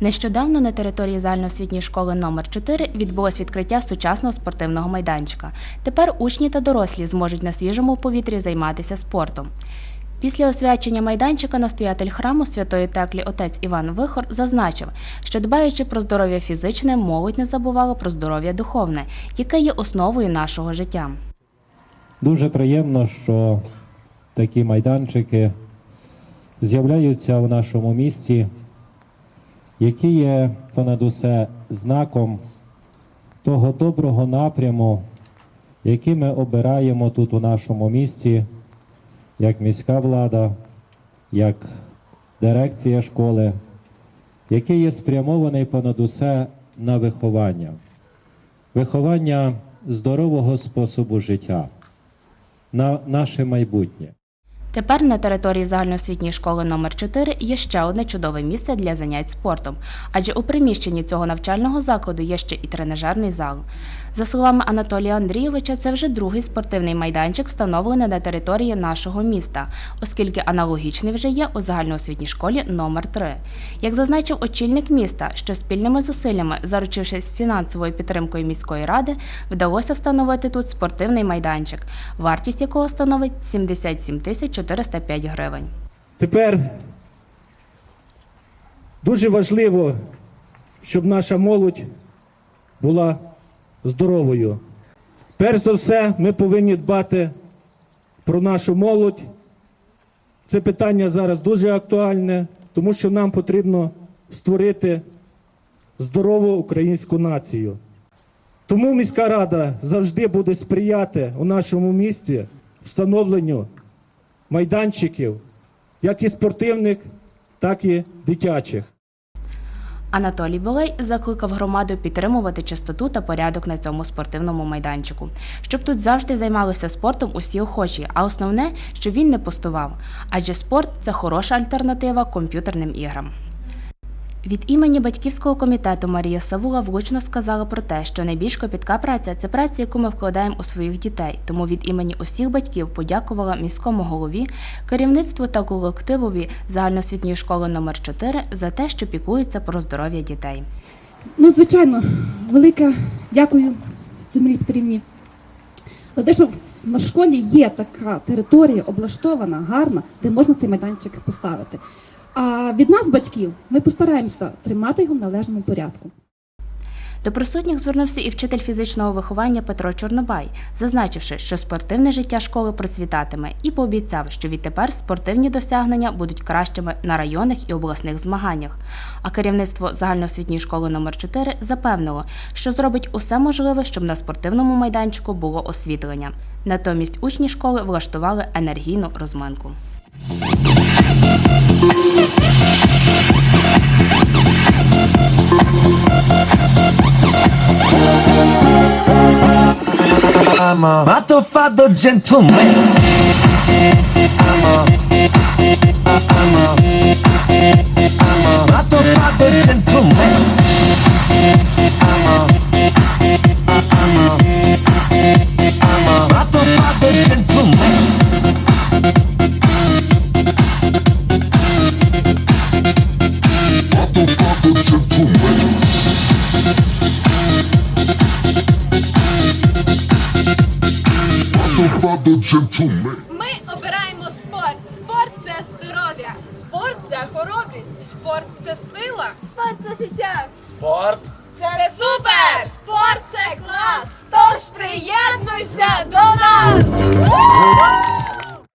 Нещодавно на території загальноосвітньої школи номер 4 відбулось відкриття сучасного спортивного майданчика. Тепер учні та дорослі зможуть на свіжому повітрі займатися спортом. Після освячення майданчика настоятель храму Святої Теклі отець Іван Вихор зазначив, що дбаючи про здоров'я фізичне, молодь не забувала про здоров'я духовне, яке є основою нашого життя. Дуже приємно, що такі майданчики з'являються в нашому місті, які є понад усе знаком того доброго напряму, який ми обираємо тут у нашому місті, як міська влада, як дирекція школи, який є спрямований понад усе на виховання, виховання здорового способу життя на наше майбутнє. Тепер на території загальноосвітньої школи номер 4 є ще одне чудове місце для занять спортом, адже у приміщенні цього навчального закладу є ще і тренажерний зал. За словами Анатолія Андрійовича, це вже другий спортивний майданчик, встановлений на території нашого міста, оскільки аналогічний вже є у загальноосвітній школі номер 3 Як зазначив очільник міста, що спільними зусиллями, заручившись фінансовою підтримкою міської ради, вдалося встановити тут спортивний майданчик, вартість якого становить 77 тисяч 405 гривень. Тепер дуже важливо, щоб наша молодь була здоровою. Перш за все, ми повинні дбати про нашу молодь. Це питання зараз дуже актуальне, тому що нам потрібно створити здорову українську націю. Тому міська рада завжди буде сприяти у нашому місті встановленню майданчиків, як і спортивних, так і дитячих. Анатолій Болей закликав громаду підтримувати чистоту та порядок на цьому спортивному майданчику, щоб тут завжди займалися спортом усі охочі, а основне, щоб він не пустував. Адже спорт це хороша альтернатива комп'ютерним іграм. Від імені батьківського комітету Марія Савула влучно сказала про те, що найбільш копітка праця це праця, яку ми вкладаємо у своїх дітей. Тому від імені усіх батьків подякувала міському голові, керівництву та колективові загальноосвітньої школи номер 4 за те, що піклуються про здоров'я дітей. Ну, звичайно, велике дякую Людмилі Петрівні за те, що на школі є така територія облаштована, гарна, де можна цей майданчик поставити. А від нас, батьків, ми постараємося тримати його в належному порядку. До присутніх звернувся і вчитель фізичного виховання Петро Чорнобай, зазначивши, що спортивне життя школи процвітатиме, і пообіцяв, що відтепер спортивні досягнення будуть кращими на районних і обласних змаганнях. А керівництво загальноосвітньої школи номер 4 запевнило, що зробить усе можливе, щоб на спортивному майданчику було освітлення. Натомість учні школи влаштували енергійну розминку. I'm a matto gentleman. I'm a, I'm a, I'm a matto fatto gentleman. Ми обираємо спорт. Спорт це здоров'я. Спорт це хоробрість, спорт це сила. Спорт це життя. Спорт Це супер! Спорт це клас! Тож приєднуйся до нас!